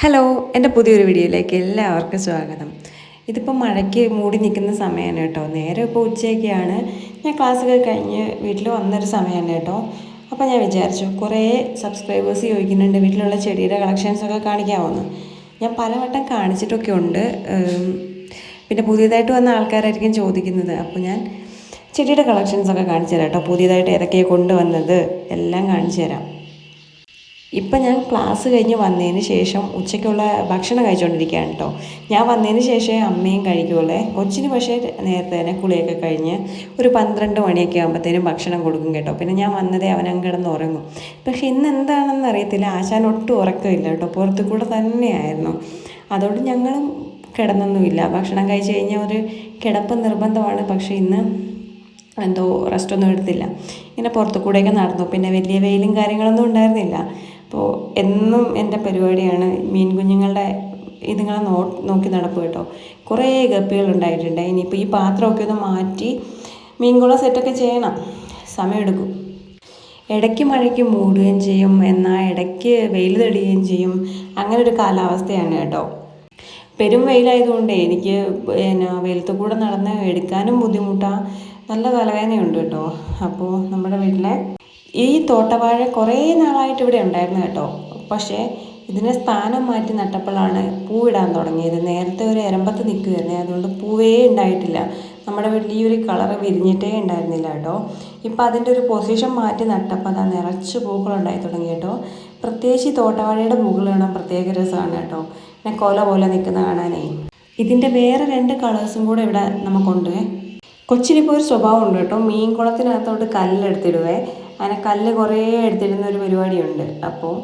Hello എന്റെ പുതിയൊരു വീഡിയോയിലേക്ക് എല്ലാവർക്കും സ്വാഗതം. ഇതിപ്പോൾ മഴയ്ക്ക് മൂടി നിൽക്കുന്ന സമയമാണ് കേട്ടോ. നേരെ ഇപ്പോൾ ഉച്ചയൊക്കെയാണ്. ഞാൻ ക്ലാസ്സൊക്കെ കഴിഞ്ഞ് വീട്ടിൽ വന്നൊരു സമയമാണ് കേട്ടോ. അപ്പോൾ ഞാൻ വിചാരിച്ചു കുറേ സബ്സ്ക്രൈബേഴ്സ് ചോദിക്കുന്നുണ്ട് വീട്ടിലുള്ള ചെടിയുടെ കളക്ഷൻസൊക്കെ കാണിക്കാമെന്ന്. ഞാൻ പലവട്ടം കാണിച്ചിട്ടൊക്കെ ഉണ്ട്. പിന്നെ പുതിയതായിട്ട് വന്ന ആൾക്കാരായിരിക്കും ചോദിക്കുന്നത്. അപ്പോൾ ഞാൻ ചെടിയുടെ കളക്ഷൻസൊക്കെ കാണിച്ചു തരാം കേട്ടോ. പുതിയതായിട്ട് ഏതൊക്കെയാണ് കൊണ്ടുവന്നത്? എല്ലാം കാണിച്ചു തരാം. ഇപ്പം ഞാൻ ക്ലാസ് കഴിഞ്ഞ് വന്നതിന് ശേഷം ഉച്ചയ്ക്കുള്ള ഭക്ഷണം കഴിച്ചുകൊണ്ടിരിക്കുകയാണ് കേട്ടോ ഞാൻ വന്നതിന് ശേഷമേ അമ്മയും കഴിക്കുകയുള്ളേ കൊച്ചിന് പക്ഷേ നേരത്തെ തന്നെ കുളിയൊക്കെ കഴിഞ്ഞ് ഒരു പന്ത്രണ്ട് മണിയൊക്കെ ആകുമ്പോഴത്തേനും ഭക്ഷണം കൊടുക്കും കേട്ടോ. പിന്നെ ഞാൻ വന്നതേ അവനങ്ങ് കിടന്ന് ഉറങ്ങും. പക്ഷേ ഇന്ന് എന്താണെന്ന് അറിയത്തില്ല. ആശാൻ ഒട്ടും ഉറക്കമില്ല കേട്ടോ. പുറത്തു കൂടെ തന്നെയായിരുന്നു. അതുകൊണ്ട് ഞങ്ങളും കിടന്നൊന്നുമില്ല. ഭക്ഷണം കഴിച്ച് കഴിഞ്ഞാൽ ഒരു കിടപ്പ് നിർബന്ധമാണ്. പക്ഷേ ഇന്ന് എന്തോ റെസ്റ്റൊന്നും എടുത്തില്ല. ഇങ്ങനെ പുറത്തു കൂടെയൊക്കെ നടന്നു. പിന്നെ വലിയ വെയിലും കാര്യങ്ങളൊന്നും ഉണ്ടായിരുന്നില്ല. അപ്പോൾ എന്നും എന്റെ പരിപാടിയാണ് മീൻ കുഞ്ഞുങ്ങളുടെ ഇതുങ്ങളെ നോ നോക്കി നടപ്പ് കേട്ടോ. കുറേ ഗപ്പികൾ ഉണ്ടായിട്ടുണ്ട് ഇനിയിപ്പോൾ ഈ പാത്രമൊക്കെ ഒന്ന് മാറ്റി മീൻകുളം സെറ്റൊക്കെ ചെയ്യണം. സമയമെടുക്കും. ഇടയ്ക്ക് മഴയ്ക്ക് മൂടുകയും ചെയ്യും. എന്നാൽ ഇടയ്ക്ക് വെയിൽ തെളിയുകയും ചെയ്യും. അങ്ങനെ ഒരു കാലാവസ്ഥയാണ് കേട്ടോ. പെരും വെയിലായതുകൊണ്ട് എനിക്ക് പിന്നെ വെയിലത്ത് കൂടെ നടന്ന് എടുക്കാനും ബുദ്ധിമുട്ടാണ് നല്ല തലവേദനയുണ്ട് കേട്ടോ. അപ്പോൾ നമ്മുടെ വീട്ടിലെ ഈ തോട്ടവാഴ കുറേ നാളായിട്ട് ഇവിടെ ഉണ്ടായിരുന്നു കേട്ടോ. പക്ഷേ ഇതിനെ സ്ഥാനം മാറ്റി നട്ടപ്പോഴാണ് പൂവിടാൻ തുടങ്ങിയത്. നേരത്തെ ഒരു എരമ്പത്ത് നിൽക്കുകയായിരുന്നു അതുകൊണ്ട് പൂവേ ഉണ്ടായിട്ടില്ല. നമ്മുടെ വീട്ടിൽ ഈ ഒരു കളറ് വിരിഞ്ഞിട്ടേ ഉണ്ടായിരുന്നില്ല കേട്ടോ. ഇപ്പം അതിന്റെ ഒരു പൊസിഷൻ മാറ്റി നട്ടപ്പോൾ അതാ നിറച്ച് പൂക്കളുണ്ടായി തുടങ്ങി കേട്ടോ. പ്രത്യേകിച്ച് ഈ തോട്ടവാഴയുടെ പൂക്കൾ കാണാൻ പ്രത്യേക രസമാണ് കേട്ടോ. പിന്നെ കൊല പോലെ നിൽക്കുന്ന കാണാനേ. ഇതിന്റെ വേറെ രണ്ട് കളേഴ്സും കൂടെ ഇവിടെ നമുക്കുണ്ട്. കൊച്ചിനിപ്പോൾ ഒരു സ്വഭാവം ഉണ്ട് കേട്ടോ. മീൻ കുളത്തിനകത്തോട്ട് കല്ലെടുത്തിടുവേ. അങ്ങനെ കല്ല് കുറേ എടുത്തിരുന്ന ഒരു പരിപാടിയുണ്ട്. അപ്പോൾ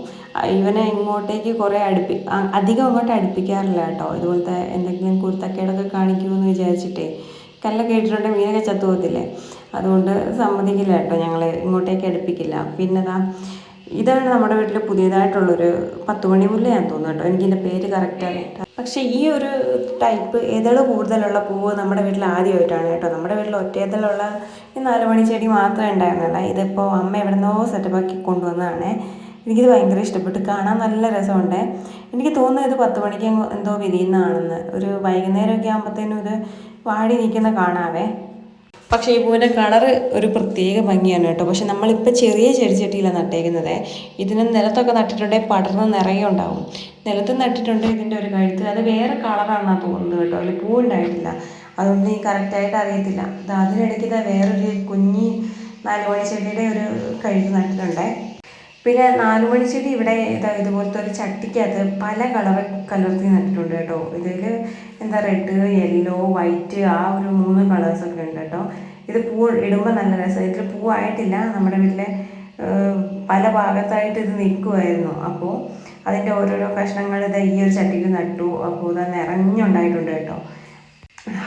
ഇവനെ ഇങ്ങോട്ടേക്ക് കുറേ അടുപ്പി അധികം അങ്ങോട്ട് അടുപ്പിക്കാറില്ല കേട്ടോ. ഇതുപോലത്തെ എന്തെങ്കിലും കുരുത്തക്കേടൊക്കെ കാണിക്കുമെന്ന് വിചാരിച്ചിട്ടേ കല്ലൊക്കെ ഇട്ടിട്ടുണ്ടെങ്കിൽ മീനൊക്കെ ചത്തു പോകത്തില്ലേ അതുകൊണ്ട് സമ്മതിക്കില്ല കേട്ടോ ഞങ്ങൾ ഇങ്ങോട്ടേക്ക് അടുപ്പിക്കില്ല. പിന്നെതാ ഇതാണ് നമ്മുടെ വീട്ടിൽ പുതിയതായിട്ടുള്ളൊരു പത്ത് മണി മുല്ലയാന്ന് തോന്നുന്നു കേട്ടോ. എനിക്കിതിന്റെ പേര് കറക്റ്റ് അറിയാം പക്ഷേ ഈ ഒരു ടൈപ്പ് ഇതൾ കൂടുതലുള്ള പൂവ് നമ്മുടെ വീട്ടിൽ ആദ്യമായിട്ടാണ് കേട്ടോ. നമ്മുടെ വീട്ടിൽ ഒറ്റ ഇതളുള്ള ഈ നാല് മണി ചെടി മാത്രമേ ഉണ്ടായിരുന്നുള്ളൂ. ഇതിപ്പോൾ അമ്മ എവിടുന്നോ സെറ്റപ്പാക്കി കൊണ്ടുവന്നതാണ്. എനിക്കിത് ഭയങ്കര ഇഷ്ടപ്പെട്ടു. കാണാൻ നല്ല രസമുണ്ട്. എനിക്ക് തോന്നുന്നു ഇത് പത്ത് മണിക്ക് എന്തോ വിരിയുന്നതാണെന്ന്. ഒരു വൈകുന്നേരമൊക്കെ ആകുമ്പോഴത്തേനും ഇത് വാടി നിൽക്കുന്ന കാണാവേ. പക്ഷേ ഈ പൂവിന്റെ കളറ് ഒരു പ്രത്യേക ഭംഗിയാണ് കേട്ടോ. പക്ഷെ നമ്മളിപ്പോൾ ചെറിയ ചെടിച്ചട്ടിയിലാണ് നട്ടേക്കുന്നത്. ഇതിന് നിലത്തൊക്കെ നട്ടിട്ടുണ്ടെങ്കിൽ പടർന്ന് നിറയെ ഉണ്ടാവും. നിലത്ത് നട്ടിട്ടുണ്ട് ഇതിന്റെ ഒരു കഴുത്ത്. അത് വേറെ കളറാണെന്നാണ് തോന്നുന്നത് കേട്ടോ. അതിൽ പൂ ഉണ്ടായിട്ടില്ല അതൊന്നും ഈ കറക്റ്റായിട്ട് അറിയത്തില്ല. അത് അതിനിടയ്ക്ക് വേറൊരു കുഞ്ഞി നാലുമണി ചെടിയുടെ ഒരു കഴുത്ത് നട്ടിട്ടുണ്ടേ. പിന്നെ നാലുമണി ചെടി ഇവിടെ ഇതാ ഇതുപോലത്തെ ഒരു ചട്ടിക്കകത്ത് പല കളർ കലർത്തി നട്ടിട്ടുണ്ട് കേട്ടോ. ഇതിൽ എന്താ റെഡ് യെല്ലോ വൈറ്റ് ആ ഒരു മൂന്ന് കളേഴ്സൊക്കെ ഉണ്ട് കേട്ടോ. ഇത് പൂ ഇടുമ്പോൾ നല്ല രസം. ഇതിൽ പൂവായിട്ടില്ല നമ്മുടെ വീട്ടിലെ പല ഭാഗത്തായിട്ട് ഇത് നിൽക്കുമായിരുന്നു അപ്പോൾ അതിന്റെ ഓരോരോ കഷ്ണങ്ങൾ ഇത് ഈ ഒരു ചട്ടിയിൽ നട്ടു. അപ്പോൾ ഇത് നിറഞ്ഞുണ്ടായിട്ടുണ്ട് കേട്ടോ.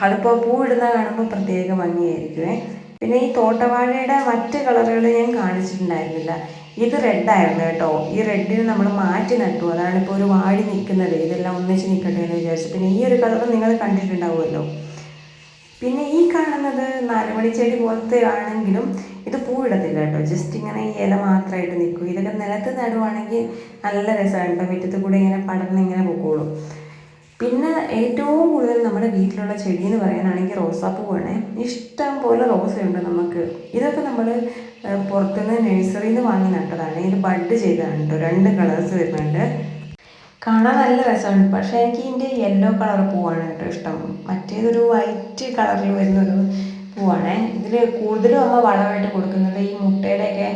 അതിപ്പോൾ പൂ ഇടുന്ന കാണുമ്പോൾ പ്രത്യേക ഭംഗിയായിരിക്കുമേ പിന്നെ ഈ തോട്ടവാഴയുടെ മറ്റ് കളറുകൾ ഞാൻ കാണിച്ചിട്ടുണ്ടായിരുന്നില്ല. ഇത് റെഡായിരുന്നു കേട്ടോ. ഈ റെഡിന് നമ്മൾ മാറ്റി നട്ടു. അതാണ് ഇപ്പോൾ ഒരു വാടി നിൽക്കുന്നത്. ഇതെല്ലാം ഒന്നിച്ച് നിൽക്കട്ടെ എന്ന് വിചാരിച്ചു. പിന്നെ ഈ ഒരു കളർ നിങ്ങൾ കണ്ടിട്ടുണ്ടാവുമല്ലോ. പിന്നെ ഈ കാണുന്നത് നാലുമണി ചെടി പോലത്തെ ആണെങ്കിലും ഇത് പൂവിടത്തില്ല കേട്ടോ. ജസ്റ്റ് ഇങ്ങനെ ഈ ഇല മാത്രമായിട്ട് നിൽക്കും. ഇതൊക്കെ നിലത്ത് നടുവാണെങ്കിൽ നല്ല രസമാണ് കേട്ടോ. മുറ്റത്ത് കൂടെ ഇങ്ങനെ പടർന്ന് ഇങ്ങനെ പൊക്കോളും. പിന്നെ ഏറ്റവും കൂടുതൽ നമ്മുടെ വീട്ടിലുള്ള ചെടി എന്ന് പറയാനാണെങ്കിൽ റോസാപ്പൂവാണ്. ഇഷ്ടം പോലെ റോസയുണ്ട് നമുക്ക്. ഇതൊക്കെ നമ്മൾ പുറത്തുനിന്ന് നഴ്സറിയിൽ നിന്ന് വാങ്ങി നട്ടതാണ്. ഇതിൽ ബഡ് ചെയ്തതാണ് കേട്ടോ രണ്ട് കളേഴ്സ് വരുന്നുണ്ട്. കാണാൻ നല്ല രസമാണ്. പക്ഷേ എനിക്ക് ഇതിന്റെ യെല്ലോ കളർ പൂവാണ് കേട്ടോ ഇഷ്ടം. മറ്റേതൊരു വൈറ്റ് കളറിൽ വരുന്നൊരു പൂവാണ്. ഇതിൽ കൂടുതലും അമ്മ വളമായിട്ട് കൊടുക്കുന്നത് ഈ മുട്ടയുടെയൊക്കെ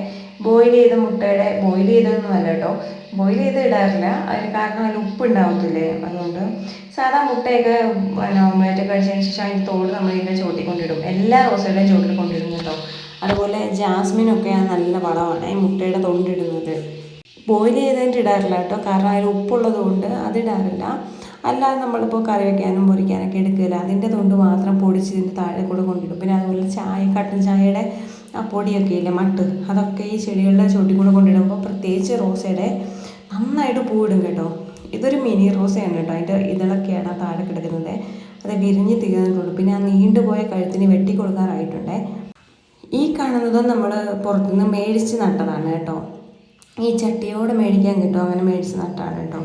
ബോയിൽ ചെയ്ത മുട്ടയുടെ ബോയിൽ ചെയ്തതൊന്നും അല്ല കേട്ടോ ബോയിൽ ചെയ്ത് ഇടാറില്ല. അതിന് കാരണം അതിൽ ഉപ്പ് ഉണ്ടാവത്തില്ലേ? അതുകൊണ്ട് സാധാ മുട്ടയൊക്കെ ഓംലേറ്റ് കഴിച്ചതിന് ശേഷം അതിന്റെ തോട് ഇതിന്റെ ചോട്ടിൽ കൊണ്ടിടും. എല്ലാ റോസയുടെയും ചോട്ടിൽ കൊണ്ടിടും കേട്ടോ അതുപോലെ ജാസ്മിനൊക്കെ നല്ല വളമാണ് ഈ മുട്ടയുടെ തൊണ്ടിടുന്നത്. ബോയിൽ ചെയ്തതിന്റെ ഇടാറില്ല കേട്ടോ കാരണം അതിൽ ഉപ്പുള്ളത് കൊണ്ട് അതിടാറില്ല അല്ലാതെ നമ്മളിപ്പോൾ കറി വയ്ക്കാനും പൊരിക്കാനൊക്കെ എടുക്കില്ല അതിന്റെ തൊണ്ട് മാത്രം പൊടിച്ച് ഇതിന്റെ താഴെ കൂടെ കൊണ്ടിടും. പിന്നെ അതുപോലെ ചായ കട്ടൻ ചായയുടെ ആ പൊടിയൊക്കെ ഇല്ലേ മട്ട് അതൊക്കെ ഈ ചെടികളുടെ ചോട്ടിൽ കൂടെ കൊണ്ടിടുമ്പോൾ പ്രത്യേകിച്ച് റോസയുടെ നന്നായിട്ട് പൂവിടും കേട്ടോ. ഇതൊരു മിനി റോസയാണ് കേട്ടോ അതിന്റെ ഇതളൊക്കെയാണ് താഴെ കിടക്കുന്നത്. അത് വിരിഞ്ഞ് തീർന്നിട്ടുള്ളൂ പിന്നെ ആ നീണ്ടുപോയ കഴുത്തിന് വെട്ടി കൊടുക്കാറായിട്ടുണ്ടേ. ഈ കാണുന്നതും നമ്മൾ പുറത്തുനിന്ന് മേടിച്ച് നട്ടതാണ് കേട്ടോ. ഈ ചട്ടിയോടെ മേടിക്കാൻ കിട്ടും അങ്ങനെ മേടിച്ച് നട്ടാണ് കേട്ടോ.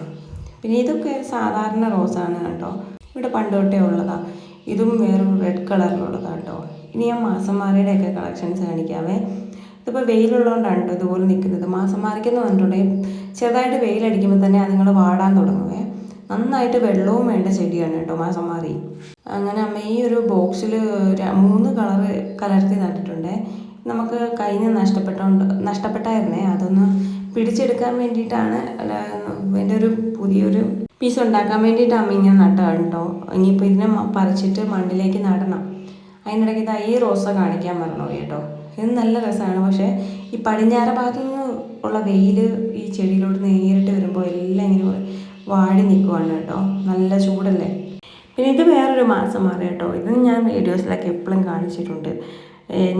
പിന്നെ ഇതൊക്കെ സാധാരണ റോസാണ് കേട്ടോ. ഇവിടെ പണ്ടോട്ടേ ഉള്ളതാണ് ഇതും വേറൊരു റെഡ് കളറിലുള്ളതാണ് കേട്ടോ. ഇനി ഞാൻ മാസംമാരയുടെയൊക്കെ കളക്ഷൻസ് കാണിക്കാവേ. ഇതിപ്പോൾ വെയിലുള്ളതുകൊണ്ടാണ് കേട്ടോ ഇതുപോലെ നിൽക്കുന്നത് മാസം മാറിക്കെന്ന് പറഞ്ഞിട്ടുണ്ടെങ്കിൽ ചെറുതായിട്ട് വെയിലടിക്കുമ്പോൾ തന്നെ അതുങ്ങൾ വാടാൻ തുടങ്ങുവേ. നന്നായിട്ട് വെള്ളവും വേണ്ട ചെടിയാണ് കേട്ടോ മാസം മാറി അങ്ങനെ അമ്മ ഈ ഒരു ബോക്സിൽ മൂന്ന് കളർ കലർത്തി നട്ടിട്ടുണ്ട്. നമുക്ക് കയ്യിൽ നിന്ന് നഷ്ടപ്പെട്ടോണ്ട് നഷ്ടപ്പെട്ടായിരുന്നേ അതൊന്ന് പിടിച്ചെടുക്കാൻ വേണ്ടിയിട്ടാണ് എന്റെ ഒരു പുതിയൊരു പീസ് ഉണ്ടാക്കാൻ വേണ്ടിയിട്ട് അമ്മ ഇങ്ങനെ നട്ടതാണ് കേട്ടോ. ഇനിയിപ്പോൾ ഇതിനെ പറിച്ചിട്ട് മണ്ണിലേക്ക് നടണം. അതിനിടയ്ക്ക് ഇതാ ഈ റോസ കാണിക്കാൻ പറഞ്ഞു കേട്ടോ. ഇത് നല്ല രസമാണ് പക്ഷേ ഈ പടിഞ്ഞാറ ഭാഗത്തു നിന്ന് ഉള്ള വെയിൽ ഈ ചെടിയിലോട്ട് നേരിട്ട് വരുമ്പോൾ എല്ലാം ഇങ്ങനെ വാടി നിൽക്കുവാണ് കേട്ടോ. നല്ല ചൂടല്ലേ? പിന്നെ ഇത് വേറൊരു മാസം മാറി കേട്ടോ. ഇത് ഞാൻ വീഡിയോസിലൊക്കെ എപ്പോഴും കാണിച്ചിട്ടുണ്ട്.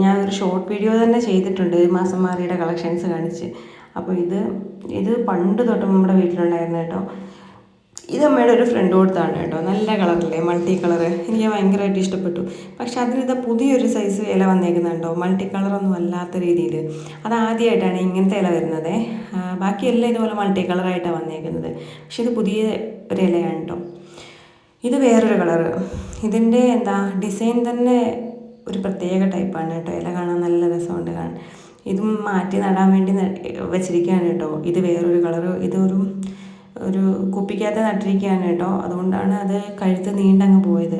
ഞാൻ ഒരു ഷോർട്ട് വീഡിയോ തന്നെ ചെയ്തിട്ടുണ്ട്. മാസം മാറിയുടെ കളക്ഷൻസ് കാണിച്ച്. അപ്പോൾ ഇത് ഇത് പണ്ട് തൊട്ട് നമ്മുടെ വീട്ടിലുണ്ടായിരുന്നു കേട്ടോ. ഇത് അമ്മയുടെ ഒരു ഫ്രണ്ട് കൊടുത്താണ് കേട്ടോ. നല്ല കളറല്ലേ മൾട്ടി കളർ എനിക്ക് ഭയങ്കരമായിട്ട് ഇഷ്ടപ്പെട്ടു. പക്ഷെ ഇതാ പുതിയൊരു സൈസ് ഇല വന്നേക്കുന്നുണ്ടോ മൾട്ടി കളറൊന്നും അല്ലാത്ത രീതിയിൽ. അത് ആദ്യമായിട്ടാണ് ഇങ്ങനത്തെ ഇല വരുന്നത്. ബാക്കിയെല്ലാം ഇതുപോലെ മൾട്ടി കളറായിട്ടാണ് വന്നേക്കുന്നത്. പക്ഷെ ഇത് പുതിയ ഒരു ഇലയാണ് കേട്ടോ. ഇത് വേറൊരു കളറ് ഇതിന്റെ എന്താ ഡിസൈൻ തന്നെ ഒരു പ്രത്യേക ടൈപ്പാണ് കേട്ടോ. ഇല കാണാൻ നല്ല രസമുണ്ട് കാണാൻ. ഇതും മാറ്റി നടാൻ വേണ്ടി വെച്ചിരിക്കുകയാണ് കേട്ടോ. ഇത് വേറൊരു കളറ് ഇതൊരു ഒരു കുപ്പിക്കകത്ത് നട്ടിരിക്കുകയാണ് കേട്ടോ. അതുകൊണ്ടാണ് അത് കഴുത്ത് നീണ്ടങ്ങ് പോയത്.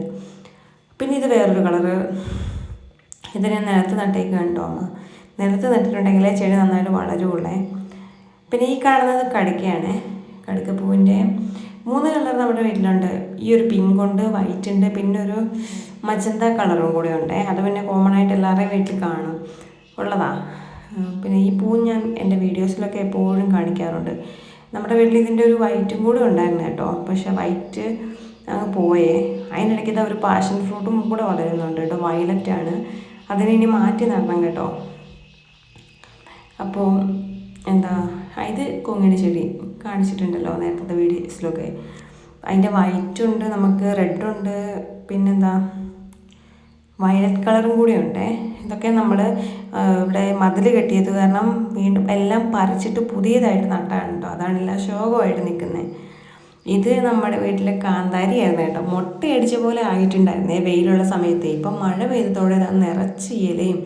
പിന്നെ ഇത് വേറൊരു കളറ്. ഇത് ഞാൻ നിലത്ത് നട്ടേക്കാണ് കേട്ടോ അമ്മ. നിലത്ത് നട്ടിട്ടുണ്ടെങ്കിലേ ചെടി നന്നായിട്ട് വളരുള്ളേ. പിന്നെ ഈ കാണുന്നത് കടുക്കയാണ്. കടുക്കപ്പൂവിന്റെ മൂന്ന് കളർ നമ്മുടെ വീട്ടിലുണ്ട്. ഈ ഒരു പിങ്ക് ഉണ്ട് വൈറ്റ് ഉണ്ട് പിന്നെ ഒരു മജന്ത കളറും കൂടെ ഉണ്ട്. അത് പിന്നെ കോമൺ ആയിട്ട് എല്ലാവരുടെയും വീട്ടിൽ കാണും. ഉള്ളതാ. പിന്നെ ഈ പൂ ഞാൻ എന്റെ വീഡിയോസിലൊക്കെ എപ്പോഴും കാണിക്കാറുണ്ട്. നമ്മുടെ വീട്ടിൽ ഇതിന്റെ ഒരു വൈറ്റും കൂടെ ഉണ്ടായിരുന്നു കേട്ടോ. പക്ഷേ വൈറ്റ് അങ്ങ് പോയേ. അതിനിടയ്ക്ക് ഇതാ ഒരു പാഷൻ ഫ്രൂട്ടും കൂടെ വളരുന്നുണ്ട് കേട്ടോ. വയലറ്റ് ആണ്. അതിനെ ഇനി മാറ്റി നടണം കേട്ടോ. അപ്പോൾ എന്താ ഇത് കൊങ്ങിണി ചെടി കാണിച്ചിട്ടുണ്ടല്ലോ നേരത്തെ വീഡിയോസിലൊക്കെ. അതിന്റെ വൈറ്റ് ഉണ്ട് നമുക്ക് റെഡ് ഉണ്ട് പിന്നെന്താ വയലറ്റ് കളറും കൂടി ഉണ്ട്. ഇതൊക്കെ നമ്മൾ ഇവിടെ മതിൽ കെട്ടിയത് കാരണം വീണ്ടും എല്ലാം പറിച്ചിട്ട് പുതിയതായിട്ട് നട്ടാണ് കേട്ടോ അതാണ് എല്ലാം ശോകമായിട്ട് നിൽക്കുന്നത് ഇത് നമ്മുടെ വീട്ടിലെ കാന്താരിയായിരുന്നു കേട്ടോ. മുട്ടയടിച്ച പോലെ ആയിട്ടുണ്ടായിരുന്നേ വെയിലുള്ള സമയത്ത്. ഇപ്പം മഴ പെയ്തതോടെ അത് നിറച്ച് ഇലയും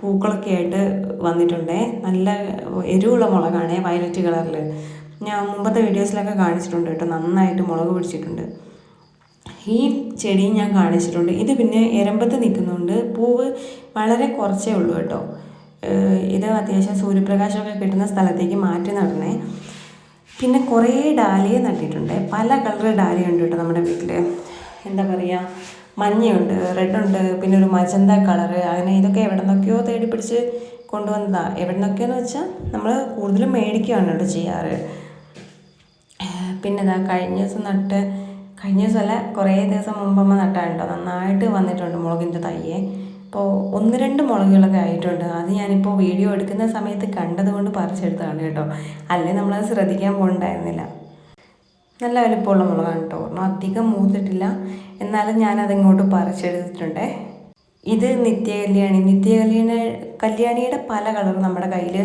പൂക്കളൊക്കെ ആയിട്ട് വന്നിട്ടുണ്ടേ. നല്ല എരിവുള്ള മുളകാണേ വയലറ്റ് കളറിൽ ഞാൻ മുമ്പത്തെ വീഡിയോസിലൊക്കെ കാണിച്ചിട്ടുണ്ട് കേട്ടോ. നന്നായിട്ട് മുളക് പിടിച്ചിട്ടുണ്ട്. ഈ ചെടി ഞാൻ കാണിച്ചിട്ടുണ്ട്. ഇത് പിന്നെ എരമ്പത്ത് നിൽക്കുന്നുണ്ട്. പൂവ് വളരെ കുറച്ചേ ഉള്ളൂ കേട്ടോ. ഇത് അത്യാവശ്യം സൂര്യപ്രകാശമൊക്കെ കിട്ടുന്ന സ്ഥലത്തേക്ക് മാറ്റി നടണേ പിന്നെ കുറേ ഡാലിയ നട്ടിട്ടുണ്ട്. പല കളർ ഡാലിയ ഉണ്ട് കേട്ടോ നമ്മുടെ വീട്ടിൽ എന്താ പറയുക മഞ്ഞയുണ്ട് റെഡുണ്ട് പിന്നെ ഒരു മജന്ത കളറ്. അങ്ങനെ ഇതൊക്കെ എവിടെ നിന്നൊക്കെയോ തേടി പിടിച്ച് കൊണ്ടുവന്നതാണ് എവിടെ നിന്നൊക്കെയെന്ന് വെച്ചാൽ നമ്മൾ കൂടുതലും മേടിക്കുകയാണ് കേട്ടോ ചെയ്യാറ്. പിന്നെ ഇതാ കഴിഞ്ഞ ദിവസം നട്ട് കഴിഞ്ഞ ദിവസമല്ല കുറേ ദിവസം മുമ്പ് അമ്മ നട്ടാണ് കേട്ടോ നന്നായിട്ട് വന്നിട്ടുണ്ട് മുളകിന്റെ തയ്യേ അപ്പോൾ ഒന്ന് രണ്ട് മുളകുകളൊക്കെ ആയിട്ടുണ്ട്. അത് ഞാനിപ്പോൾ വീഡിയോ എടുക്കുന്ന സമയത്ത് കണ്ടതുകൊണ്ട് പറിച്ചെടുത്താണ് കേട്ടോ. അല്ലെങ്കിൽ നമ്മളത് ശ്രദ്ധിക്കാൻ പോകണ്ടായിരുന്നില്ല നല്ല വലിപ്പമുള്ള മുളകാണ് കേട്ടോ. ഒന്നും അധികം മൂത്തിട്ടില്ല. എന്നാലും ഞാനതിങ്ങോട്ട് പറിച്ചെടുത്തിട്ടുണ്ട്. ഇത് നിത്യ കല്യാണി നിത്യ കല്യാണ കല്യാണിയുടെ പല കളറും നമ്മുടെ കയ്യിൽ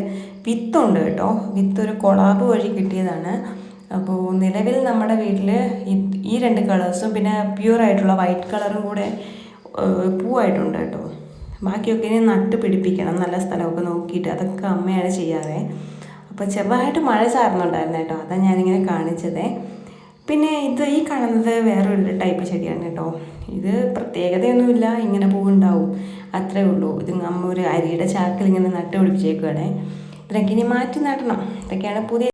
വിത്തുണ്ട് കേട്ടോ. വിത്ത് ഒരു കൊളാബ് വഴി കിട്ടിയതാണ്. അപ്പോൾ നിലവിൽ നമ്മുടെ വീട്ടിൽ ഈ രണ്ട് കളേഴ്സും പിന്നെ പ്യൂർ ആയിട്ടുള്ള വൈറ്റ് കളറും കൂടെ പൂവായിട്ടുണ്ട് കേട്ടോ. ബാക്കിയൊക്കെ ഇനി നട്ട് പിടിപ്പിക്കണം. നല്ല സ്ഥലമൊക്കെ നോക്കിയിട്ട് അതൊക്കെ അമ്മയാണ് ചെയ്യാറ്. അപ്പോൾ ചെറുതായിട്ട് മഴ ചാർന്നുണ്ടായിരുന്നു കേട്ടോ. അതാണ് ഞാനിങ്ങനെ കാണിച്ചത്. പിന്നെ ഇത് ഈ കാണുന്നത് വേറൊരു ടൈപ്പ് ചെടിയാണ് കേട്ടോ. ഇത് പ്രത്യേകതയൊന്നുമില്ല. ഇങ്ങനെ പൂവുണ്ടാവും. അത്രേ ഉള്ളൂ. ഇത് അമ്മ ഒരു അരിയുടെ ചാക്കിൽ ഇങ്ങനെ നട്ട് പിടിപ്പിച്ചേക്കുകയാണ് ഇതിനൊക്കെ ഇനി മാറ്റി നടണം. ഇതൊക്കെയാണ് പുതിയ